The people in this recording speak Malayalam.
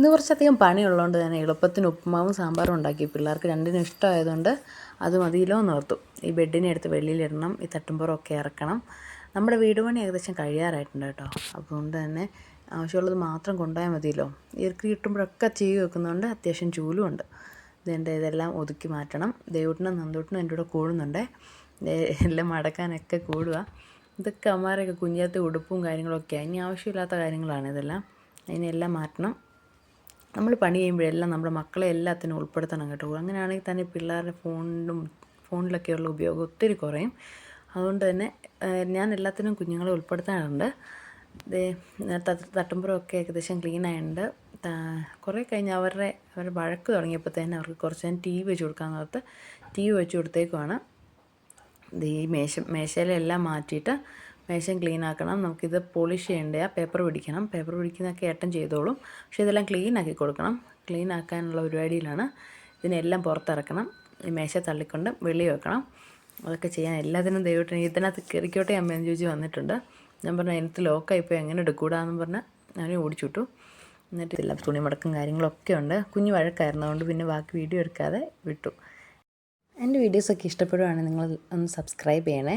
ഇന്ന് കുറച്ചധികം പണിയുള്ളതുകൊണ്ട് തന്നെ എളുപ്പത്തിന് ഉപ്പുമാവും സാമ്പാറും ഉണ്ടാക്കി പിള്ളേർക്ക് രണ്ടിനും ഇഷ്ടമായതുകൊണ്ട് അത് മതിയല്ലോ എന്ന് ഓർത്തു. ഈ ബെഡിനെ എടുത്ത് വെളിയിലിടണം ഈ തട്ടുമ്പുറമൊക്കെ ഇറക്കണം. നമ്മുടെ വീട് പണി ഏകദേശം കഴിയാറായിട്ടുണ്ട് കേട്ടോ. അതുകൊണ്ട് തന്നെ ആവശ്യമുള്ളത് മാത്രം കൊണ്ടുപോയാൽ മതിയല്ലോ. ഇവർക്ക് കിട്ടുമ്പോഴൊക്കെ ചെയ്ത് വെക്കുന്നതുകൊണ്ട് അത്യാവശ്യം ചൂലും ഉണ്ട്. ഇതെന്റെ ഇതെല്ലാം ഒതുക്കി മാറ്റണം. ദേവൂട്ടനും നന്ദൂട്ടിനും എന്റെ കൂടെ കൂടുന്നുണ്ട്. എല്ലാം മടക്കാനൊക്കെ കൂടുക. ഇതൊക്കെ അമ്മമാരൊക്കെ കുഞ്ഞാത്ത ഉടുപ്പും കാര്യങ്ങളൊക്കെയാണ് ഇനി ആവശ്യമില്ലാത്ത കാര്യങ്ങളാണ് ഇതെല്ലാം. അതിനെല്ലാം മാറ്റണം. നമ്മൾ പണി ചെയ്യുമ്പോഴെല്ലാം നമ്മുടെ മക്കളെ എല്ലാത്തിനും ഉൾപ്പെടുത്തണം കേട്ടോ. അങ്ങനെയാണെങ്കിൽ തന്നെ പിള്ളേരുടെ ഫോണിലും ഫോണിലൊക്കെയുള്ള ഉപയോഗം ഒത്തിരി കുറയും. അതുകൊണ്ട് തന്നെ ഞാൻ എല്ലാത്തിനും കുഞ്ഞുങ്ങളെ ഉൾപ്പെടുത്താറുണ്ട്. ദേ തട്ടുമ്പുറമൊക്കെ ഏകദേശം ക്ലീൻ ആയിട്ടുണ്ട്. കുറേ കഴിഞ്ഞ് അവരുടെ അവരുടെ വഴക്ക് തുടങ്ങിയപ്പോൾ തന്നെ അവർക്ക് കുറച്ച് നേരം ടി വി വെച്ച് കൊടുക്കാമെന്ന് ഓർത്ത് ടി വി വെച്ച് കൊടുത്തേക്കുവാണ്. ഈ മേശ മേശയിലെല്ലാം മാറ്റിയിട്ട് മേശയും ക്ലീൻ ആക്കണം. നമുക്കിത് പോളിഷ് ചെയ്യേണ്ട? പേപ്പർ പിടിക്കണം. പേപ്പർ പിടിക്കുന്നതൊക്കെ ഏട്ടൻ ചെയ്തോളും. പക്ഷേ ഇതെല്ലാം ക്ലീൻ ആക്കി കൊടുക്കണം. ക്ലീൻ ആക്കാനുള്ള പരിപാടിയിലാണ് ഇതിനെല്ലാം പുറത്തിറക്കണം. ഈ മേശ തള്ളിക്കൊണ്ട് വെളി വെക്കണം. അതൊക്കെ ചെയ്യാൻ എല്ലാത്തിനും ദൈവത്തിന് ഇതിനകത്ത് കയറിക്കോട്ടെ അമ്മയെന്ന് ചോദിച്ച് വന്നിട്ടുണ്ട്. ഞാൻ പറഞ്ഞു അതിനകത്ത് ലോക്കായിപ്പോൾ എങ്ങനെ എടുക്കൂടാന്ന് പറഞ്ഞ് ഞാൻ ഓടിച്ചുവിട്ടു എന്നിട്ട് ഇല്ല തുണി മടക്കും കാര്യങ്ങളൊക്കെ ഉണ്ട്. കുഞ്ഞു വഴക്കായിരുന്നു. അതുകൊണ്ട് പിന്നെ ബാക്കി വീഡിയോ എടുക്കാതെ വിട്ടു. എന്റെ വീഡിയോസൊക്കെ ഇഷ്ടപ്പെടുവാണെങ്കിൽ നിങ്ങൾ ഒന്ന് സബ്സ്ക്രൈബ് ചെയ്യണേ.